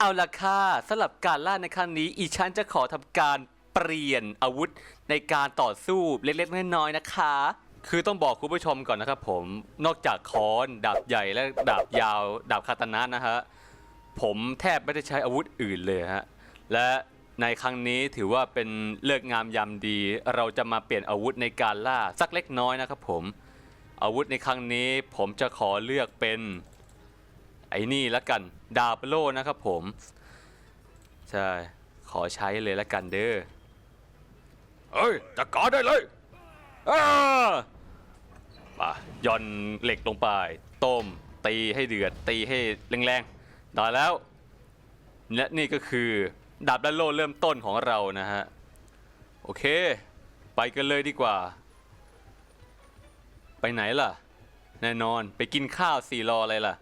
เอาละค่ะสำหรับการล่าในครั้งนี้อีฉันจะขอทำการเปลี่ยนอาวุธในการต่อสู้เล็กๆน้อยๆนะคะ คือต้องบอกคุณผู้ชมก่อนนะครับผมนอกจากค้อนดาบใหญ่และดาบยาว ดาบคาตานะนะฮะผมแทบไม่ได้ใช้อาวุธอื่นเลยฮะและในครั้งนี้ถือว่าเป็นเลิกงามยามดี เราจะมาเปลี่ยนอาวุธในการล่าสักเล็กน้อยนะครับผมอาวุธในครั้งนี้ผมจะขอเลือกเป็น อ้นี่ละกัน ดาบโล่นะครับผม ใช่ ขอใช้เลยละกันเด้อเอ้ยจัดการได้เลยอามาย่อนเหล็กลงไป ต้ม ตีให้เดือด ตีให้แรงๆ ได้แล้ว และนี่ก็คือ ดาบและโล่เริ่มต้นของเรานะฮะ โอเค ไปกันเลยดีกว่า ไปไหนล่ะ แน่นอน ไปกินข้าวสี่รออะไรล่ะ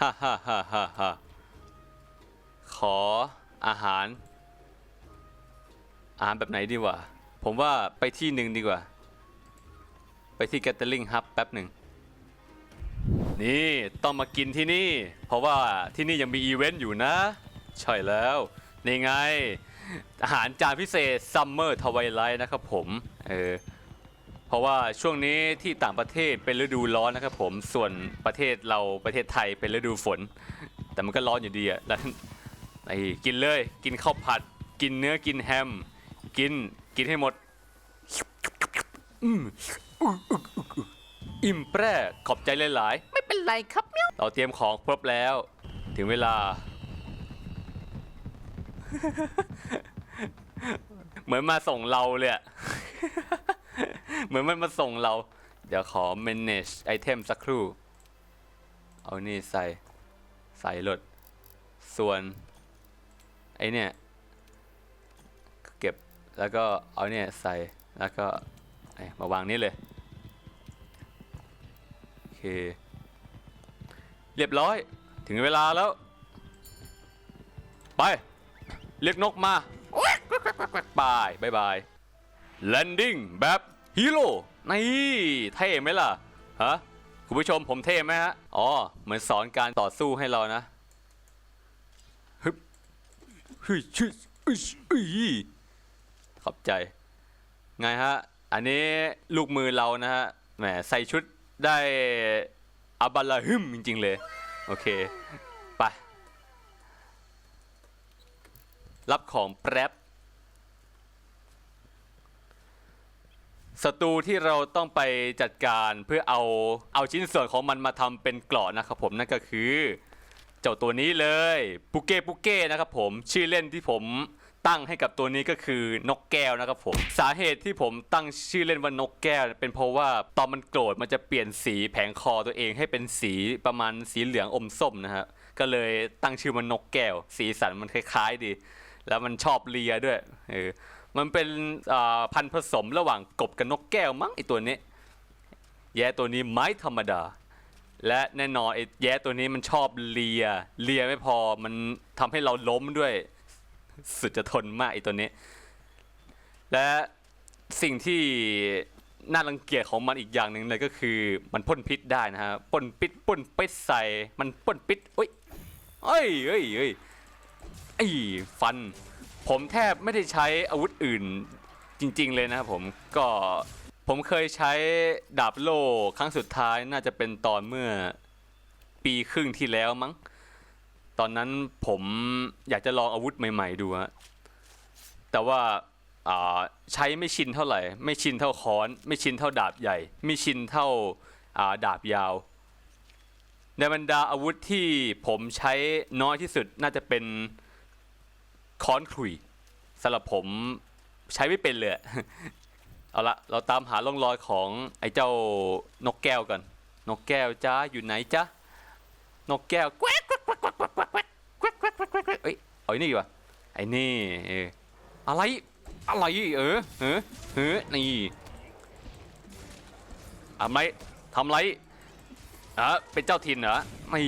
ฮ่าฮ่าฮ่าฮ่าฮ่าขออาหาร อาหารแบบไหนดีวะ ผมว่าไปที่หนึ่งดีกว่า ไปที่แกตเตอร์ลิงฮับแป๊บหนึ่ง นี่ต้องมากินที่นี่ เพราะว่าที่นี่ยังมีอีเวนต์อยู่นะ ใช่แล้ว นี่ไง อาหารจานพิเศษซัมเมอร์ทวายไลท์นะครับผม เออ ราะว่าช่วงนี้ที่ต่างประเทศเป็นฤดูร้อนนะครับผมส่วนประเทศเราประเทศไทยเป็นฤดูฝน แต่มันก็ร้อนอยู่ดีอะแล้วไอ้กินเลยกินข้าวผัด กินเนื้อกินแฮม กินกินให้หมดอิ่มแปร่ขอบใจหลายๆ ไม่เป็นไรครับเมียวเราเตรียมของครบแล้ว ถึงเวลา เหมือนมาส่งเราเลยอะ เหมือนมันมาส่งเรา เดี๋ยวขอ manage item สักครู่ เอานี่ใส่ ใส่รถส่วน ไอเนี่ย เก็บ แล้วก็เอาเนี่ยใส่ แล้วก็ไอมาวางนี่เลย โอเค เรียบร้อย ถึงเวลาแล้ว ไป เรียกนกมาบายบายบาย landing แบบ ฮีโร่นี่เท่ไหมล่ะฮะคุณผู้ชมผมเท่ไหมฮะอ๋อเหมือนสอนการต่อสู้ให้เรานะฮึบฮ้ยชิอึชอึขอบใจ ไงฮะ อันนี้ลูกมือเรานะฮะแหมใส่ชุดได้อับาลาฮึมจริง ๆ เลย โอเค ไป รับของแป๊บ ศัตรูที่เราต้องไปจัดการเพื่อเอาเอาชิ้นส่วนของมันมาทำเป็นเกราะนะครับผมนั่นก็คือเจ้าตัวนี้เลยปุเก้ปุเก้นะครับผมชื่อเล่นที่ผมตั้งให้กับตัวนี้ก็คือนกแก้วนะครับผม สาเหตุที่ผมตั้งชื่อเล่นว่านกแก้ว เป็นเพราะว่าตอนมันโกรธมันจะเปลี่ยนสีแผงคอตัวเองให้เป็นสีประมาณสีเหลืองอมส้มนะฮะก็เลยตั้งชื่อมันนกแก้ว สีสันมันคล้ายๆดี แล้วมันชอบเลียด้วยเออมันเป็นพันธุ์ผสมระหว่างกบกับนกแก้วมั้งไอตัวนี้ แย่ตัวนี้ไม่ธรรมดา และแน่นอนไอแย้ตัวนี้มันชอบเลีย เลียไม่พอมันทำให้เราล้มด้วย สุดจะทนมากไอตัวนี้ และสิ่งที่น่ารังเกียจของมันอีกอย่างหนึ่งเลยก็คือมันพ่นพิษได้นะฮะพ่นพิษพ่นพิษใส่ มันพ่นพิษอุ้ยเอ้ยเอ้ยเอ้ย ไอ้ฟัน ผมแทบไม่ได้ใช้อาวุธอื่นจริง ๆ เลยนะครับผมก็ผมเคยใช้ดาบโล่ครั้งสุดท้ายน่าจะเป็นตอนเมื่อปีครึ่งที่แล้วมั้ง ตอนนั้นผมอยากจะลองอาวุธใหม่ ๆ ดูฮะแต่ว่าาใช้ไม่ชินเท่าไหร่ ไม่ชินเท่าค้อน ไม่ชินเท่าดาบใหญ่ ไม่ชินเท่าอ่าดาบยาว ในบรรดาอาวุธที่ผมใช้น้อยที่สุดน่าจะเป็น ค้อนขลุยสำหรับผมใช้ไม่เป็นเลย เอาละเราตามหาร่องรอยของไอ้เจ้านกแก้วกัน นกแก้วจ้าอยู่ไหนจ๊ะนกแก้วแกวกแกวกแกวกแกวกแกวกแกวกแกวกแกวกแกวเอ้ยเอาไอ้นี่ว่าไอ้นี่เอออะไรอะไรเออเออเออนี่ทำไรทำไรอะเป็นเจ้าถิ่นเหรอไม่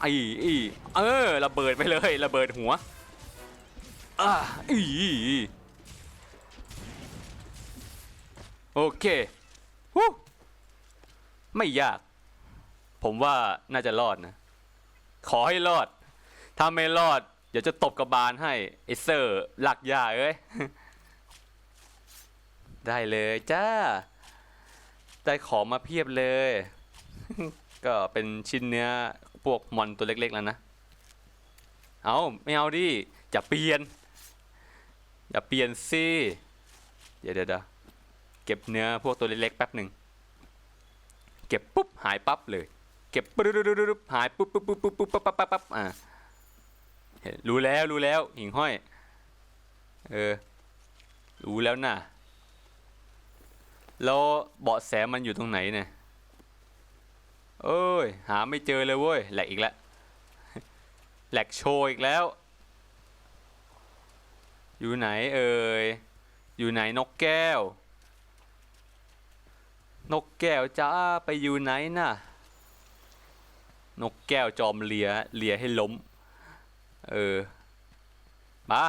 ไอ้เออระเบิดไปเลยระเบิดหัว อ่าอีโอเคฮู้ไม่ยาก ผมว่าน่าจะรอดนะ ขอให้รอด ถ้าไม่รอด เดี๋ยวจะตบกระบาลให้ไอเซอร์หลักยาเอ้ย ได้เลยจ้า ได้ของมาเพียบเลย ก็เป็นชิ้นเนื้อพวกมอนตัวเล็กๆแล้วนะ เอาไม่เอาดิอย่าเปลี่ยน อย่าเปลี่ยนสิเดี๋ยวเดี๋ยวเก็บเนื้อพวกตัวเล็กๆแป๊บหนึ่งเก็บปุ๊บหายปั๊บเลย เก็บปุ๊บหายปุ๊บปุ๊บปุ๊บปุ๊บปุ๊บปั๊บปั๊บปั๊บอ่ารู้แล้วรู้แล้วหิ่งห้อย เออ รู้แล้วน่ะแล้วเบาะแสมันอยู่ตรงไหนเนี่ยเอ้ย หาไม่เจอเลยเว้ยแหลกอีกแล้วแหลกโชว์อีกแล้ว อยู่ไหนเอ่ย อยู่ไหนนกแก้ว นกแก้วจ้าไปอยู่ไหนน่ะ นกแก้วจอมเลียเลียให้ล้ม เออ มา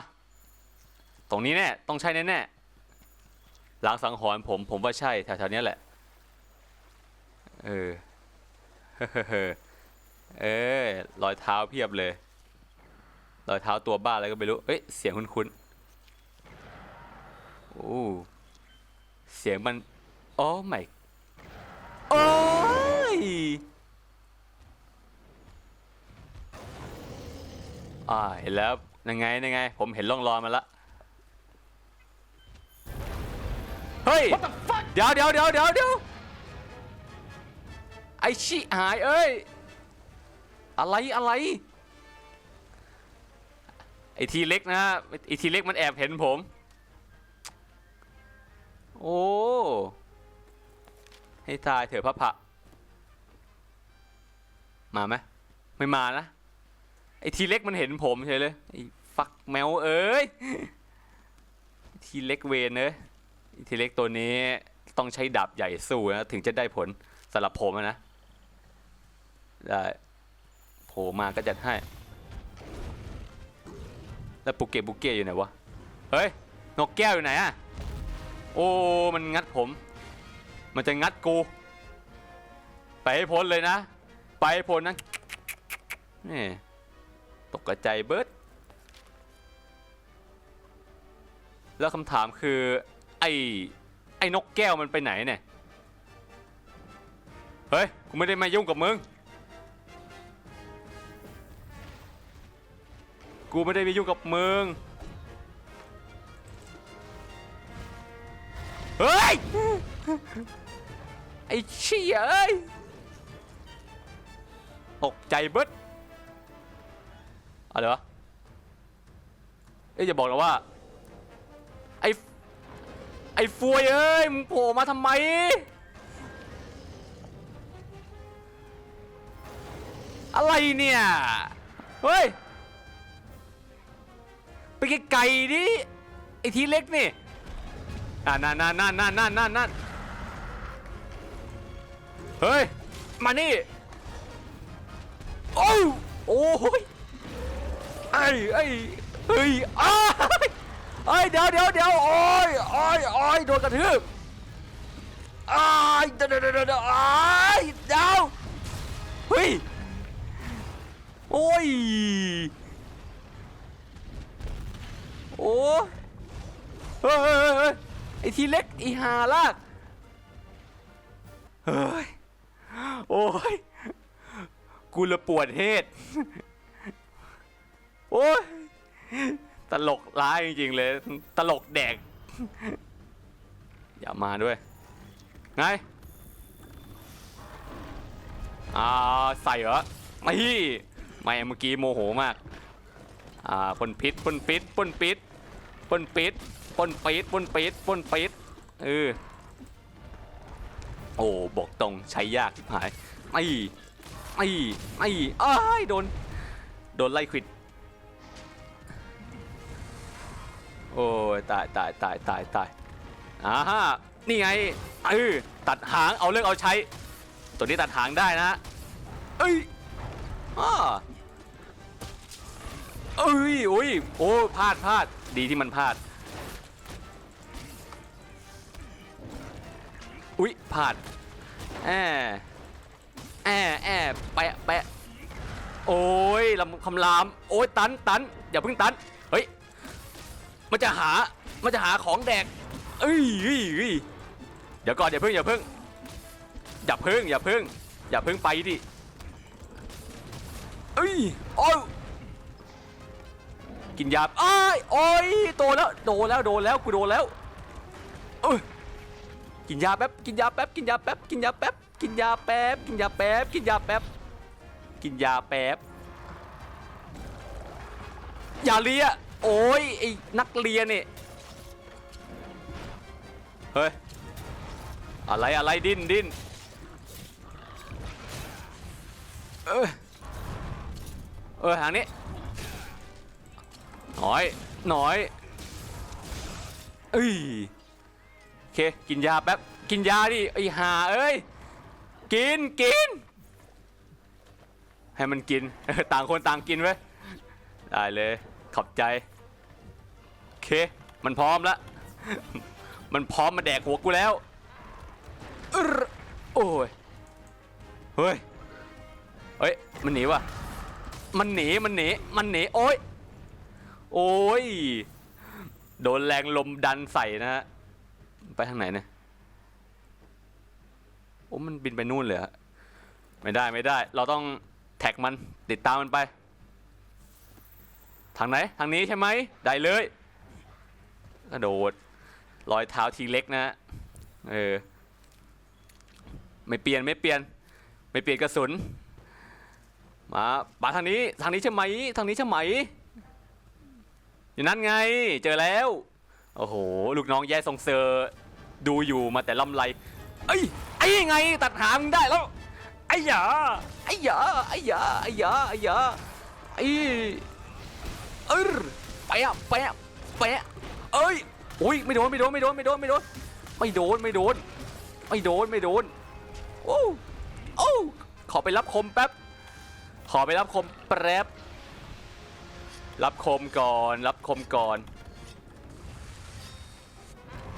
ตรงนี้แน่ ต้องใช่แน่แน่ๆหลังสังหรณ์ผม ผมว่าใช่แถวๆนี้แหละ เออ เออรอยเท้าเพียบเลยรอยเท้าตัวบ้าอะไรก็ไม่รู้ เอ้ย เสียงคุ้นๆ โอ้เสียงมันโอ้ไม่โอ้ยอ่าเห็นแล้วยังไงยังไง ผมเห็นร่องรอยมาละเฮ้ยเดี๋ยวเดี๋ยวเดี๋ยวเดี๋ยวเดี๋ยวไอชิหายเอ้ย อะไรอะไร ไอทีเล็กนะฮะไอทีเล็กมันแอบเห็นผม โอ้ ให้ทายเถอะพระพะมาไหมไม่มานะ ไอทีเล็กมันเห็นผมเฉยเลย ไอฟักแมวเอ้ย ทีเล็กเวนเอ้ยไอ้ทีเล็กตัวนี้ต้องใช้ดาบใหญ่สู้นะถึงจะได้ผลสำหรับผมนะ ได้โผล่มาก็จัดให้ แล้วปุกเกะปุกเกะอยู่ไหนวะ เฮ้ย นกแก้วอยู่ไหนอะ โอ้ มันงัดผม มันจะงัดกู ไปให้พ้นเลยนะ ไปให้พ้นนะนี่ตกกระใจเบิร์ดแล้วคำถามคือไอ้ไอ้นกแก้วมันไปไหนเนี่ย เฮ้ย กูไม่ได้มายุ่งกับมึง กูไม่ได้ไปยุ่งกับมึง เฮ้ย ไอ้เชี่ยเอ้ยตกใจเบิดอะไรวะเอ้ยอย่าบอกนะว่า ไอ้ ไอ้ฟวยเอ้ย มึงโผล่มาทำไม อะไรเนี่ย เฮ้ย ไปไกลๆดิ ไอ้ทีเล็กนี่ อ่านั่นนั่นนั่นนั่นนั่นนั่นนั่นเฮ้ย มานี่ โอ้โอ้ยไอ้ไอ้เฮ้ยอ้ไอ้เดี๋ยวเดี๋ยวเดี๋ยวโอ้ยโอ้ยโอ้ยโดนกระทืบอ้ายเดี๋ยวเดี๋ยวเดี๋ยวเดี๋ยวอ้ายเดี๋ยวเฮ้ยโอ้ยโอ้เฮ้ย ไอทีเล็กไอหาลากเฮ้ยโอ้ยกูละปวดเฮดโอ้ยตลกร้ายจริงๆเลย ตลกแดก อย่ามาด้วย ไงอ่าใส่เหรอไม่ไม่เมื่อกี้โมโหมาก อ่าพ่นพิษพ่นพิษพ่นพิษ พ่นพิษพ่นพิษพ่นพิษพ่นพิษเออโอ้บอกตรงใช้ยากชิบหายไม่ไม่ไม่อ้โดนโดนไล่ควิดโอ้ยตายตายตายตายตายอ่าฮะนี่ไงเออตัดหางเอาเลิกเอาใช้ ตัวนี้ตัดหางได้นะเอ้ยอ้า เอ้ยโอ้ยโอ้พลาดพลาดดีที่มันพลาดอุ้ยพลาดแอบแอบแอบแปะแปะโอ้ยลำคำรามโอ้ยตันตันอย่าเพิ่งตันเฮ้ยมันจะหามันจะหาของแดกเอ้ยเอ้ยเดี๋ยวก่อนอย่าเพิ่งอย่าเพิ่งอย่าเพิ่งอย่าเพิ่งอย่าเพิ่งไปดิเอ้ยโอ้ย กินยาอ้ายโอ้ยโดนแล้วโดนแล้วโดนแล้วกูโดนแล้วเอ้ยกินยาแป๊บกินยาแป๊บกินยาแป๊บกินยาแป๊บกินยาแป๊บกินยาแป๊บกินยาแป๊บกินยาแป๊บอย่าเลียโอ้ยไอ้นักเรียนนี่เฮ้ยอะไรอะไรดิ้นดิ้นเออเออทางนี้ น่อยหน่อยเอ้ยโอเค กินยาแป๊บ กินยาดิไอหาเอ้ย กิน กิน ให้มันกิน ต่างคนต่างกินไว้ได้เลย ขอบใจโอเค มันพร้อมล้วมันพร้อมมาแดกหัวกูแล้วโอ้ย เฮ้ย เฮ้ย มันหนีว่ะ มันหนี มันหนี มันหนี โอ้ย โอ้ย โดนแรงลมดันใส่นะฮะ ไปทางไหนเนี่ย โอ้มันบินไปนู่นเลยฮะ ไม่ได้ไม่ได้ เราต้องแท็กมันติดตามมันไป ทางไหน ทางนี้ใช่ไหม ได้เลยกระโดดรอยเท้าทีเล็กนะเออ ไม่เปลี่ยนไม่เปลี่ยน ไม่เปลี่ยนกระสุน มามาทางนี้ ทางนี้ใช่ไหม ทางนี้ใช่ไหม อยู่นั่นไง เจอแล้ว โอ้โห ลูกน้องแย่ทรงเซอร์ดูอยู่มาแต่ลำไรเอ้ยไอ้ไงตัดหามึงได้แล้วไอ้หยาไอ้หยาไอ้หยาไอ้หยาไอ้หยาไอ้เออไปะไปะไปะเอ้ยอุ้ยไม่โดนไม่โดนไม่โดนไม่โดนไม่โดนไม่โดนไม่โดนไม่โดนไม่โดนโอ้โอ้ขอไปรับคมแป๊บขอไปรับคมแป๊บ รับคมก่อน รับคมก่อน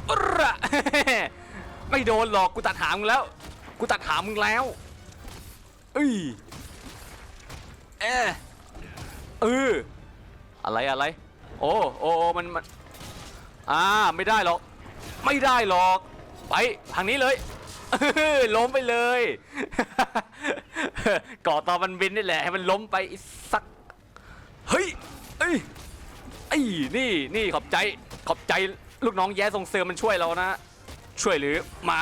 อึ๊ระไม่โดนหรอกกูตัดหางมึงแล้ว กูตัดหางมึงแล้วเอ้ยเอะเอออะไรอะไร โอ้โอ้มันมันอ่าไม่ได้หรอก ไม่ได้หรอก ไปทางนี้เลยล้มไปเลยก่อตอมันบินนี่แหละให้มันล้มไปสัก อ้ยไอ้นี่นี่ขอบใจขอบใจลูกน้องแย่ทรงเสือมันช่วยเรานะ ช่วยหรือมา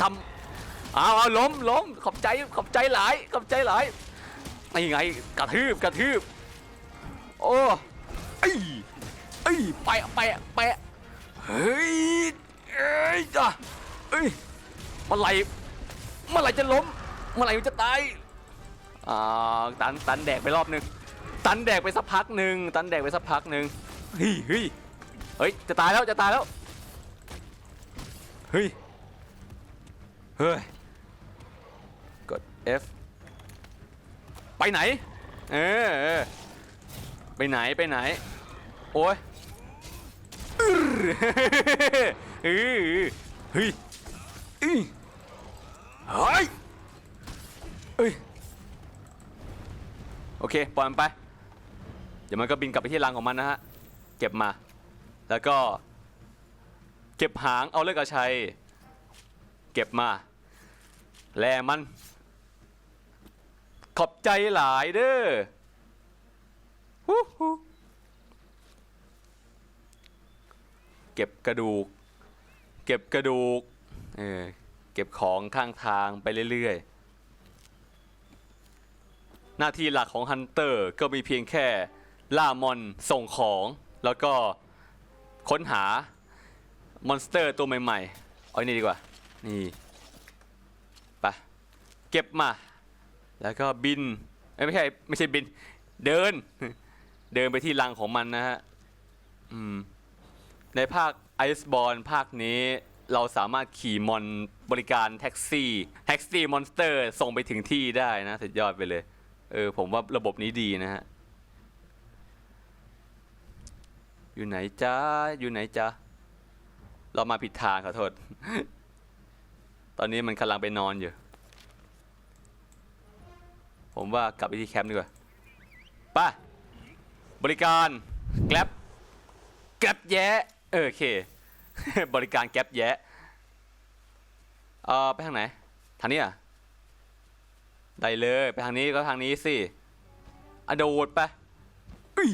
ทำเอาเอาล้มล้มขอบใจขอบใจหลายขอบใจหลายนี่ไงกระทืบกระทืบโอ้ไอ้ไอ้ยไปะไปะไปะเฮ้ยเอ้ยจ้ะเอ้ยเมื่อไหรเมื่อไหรจะล้มเมื่อไหรมันจะตายอ่าตันตันแดกไปรอบหนึ่ง ตันแดกไปสักพักหนึ่งตันแดกไปสักพักหนึ่งเฮ้ยเฮ้ยเฮ้ยจะตายแล้วจะตายแล้วเฮ้ยเฮ้ยกด F ไปไหนเออไปไหนไปไหนโอ้ยเออเฮ้ยเอ้ยเฮ้ยเอ้ยโอเคปล่อยมันไปเดี๋ยวมันก็บินกลับไปที่รังของมันนะฮะ เก็บมา แล้วก็ เก็บหางเอาเลือกกระชัย เก็บมา แลมัน ขอบใจหลายเด้อฮู้ฮู้เก็บกระดูก เก็บกระดูก เออ เก็บของข้างทางไปเรื่อยๆ หน้าที่หลักของฮันเตอร์ก็มีเพียงแค่ ล่ามอนส่งของ แล้วก็ค้นหามอนสเตอร์ตัวใหม่ๆ เอาอันนี้ดีกว่า นี่ไปเก็บมา แล้วก็บินเอ้ยไม่ใช่ไม่ใช่บิน เดิน เดินไปที่รังของมันนะฮะอืมในภาคไอซ์บอลภาคนี้เราสามารถขี่มอนบริการแท็กซี่แท็กซี่มอนสเตอร์ส่งไปถึงที่ได้นะ สุดยอดไปเลย เออ ผมว่าระบบนี้ดีนะฮะ อยู่ไหนจ้าอยู่ไหนจ้าเรามาผิดทางขอโทษ ตอนนี้มันกำลังไปนอนอยู่ ผมว่ากลับไปที่แคมป์ดีกว่าป่ะ บริการแกลบแกลบแย้เออโอเค บริการแกลบแย้เออไปทางไหน ทางนี้อะได้เลย ไปทางนี้ก็ทางนี้สิอโดดไปอุ้ย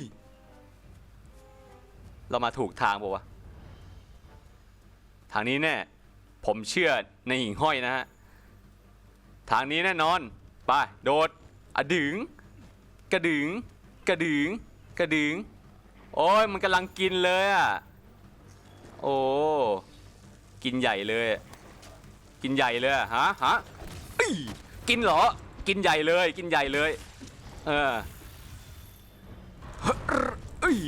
เรามาถูกทางป่าวะทางนี้แน่ ผมเชื่อในหิ่งห้อยนะฮะ ทางนี้แน่นอน ไป โดดอะดึง กระดึง กระดึง กระดึง โอ้ยมันกำลังกินเลยอะ โอ้ กินใหญ่เลย กินใหญ่เลยฮะฮะกินเหรอ กินใหญ่เลย กินใหญ่เลย เออเอ้ย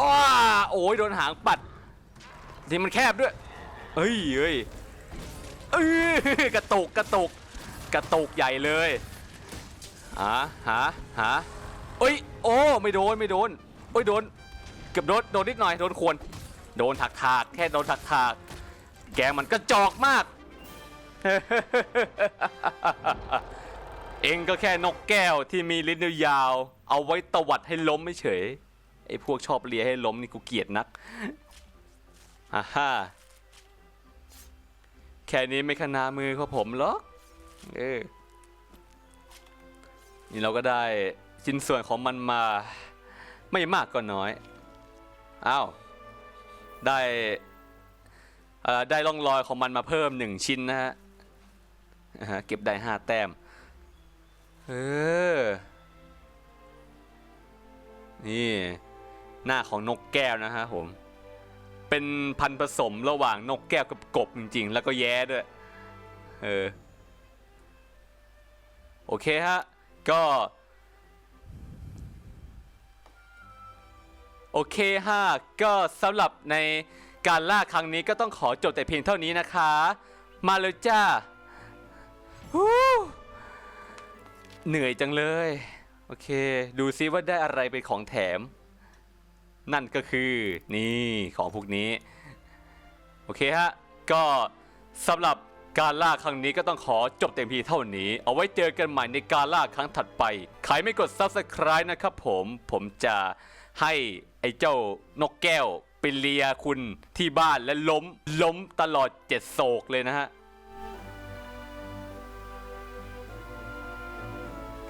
อ้าโอ้ยโดนหางปัดที่มันแคบด้วยเอ้ยเอ้ยเอ้ยกระตุกกระตุกกระตุกใหญ่เลยหาหาหาเอ้ยโอ้ไม่โดนไม่โดนโอ้ยโดนเกือบโดนโดนนิดหน่อยโดนควรโดนถักถากแค่โดนถักถากแกมันกระจอกมาก เองก็แค่นกแก้วที่มีลิ้นยาว เอาไว้ตวัดให้ล้มไม่เฉย ไอ้พวกชอบเลียให้ล้มนี่กูเกลียดนักอ่าฮ่าแค่นี้ไม่ขนามือของผมหรอกเออนี่เราก็ได้ชิ้นส่วนของมันมาไม่มากก็น้อยอ้าวได้ได้ร่องรอยของมันมาเพิ่มหนึ่งชิ้นนะฮะฮะเก็บได้ห้าแต้มเออนี่ หน้าของนกแก้วนะฮะผม เป็นพันผสมระหว่างนกแก้วกับกบจริง ๆ แล้วก็แย้ด้วย เออ โอเคฮะ ก็ โอเคฮะ ก็สำหรับในการล่าครั้งนี้ก็ต้องขอจบแต่เพียงเท่านี้นะคะ มาเลยจ้าหูเหนื่อยจังเลย โอเค ดูซิว่าได้อะไรเป็นของแถม นั่นก็คือนี่ของพวกนี้ โอเคฮะ ก็สำหรับการล่าครั้งนี้ก็ต้องขอจบเต็มพีเท่านี้ เอาไว้เจอกันใหม่ในการล่าครั้งถัดไป ใครไม่กด Subscribe นะครับผม ผมจะให้ไอ้เจ้านกแก้วไปเลียคุณที่บ้านและล้มล้มตลอดเจ็ดโศกเลยนะฮะ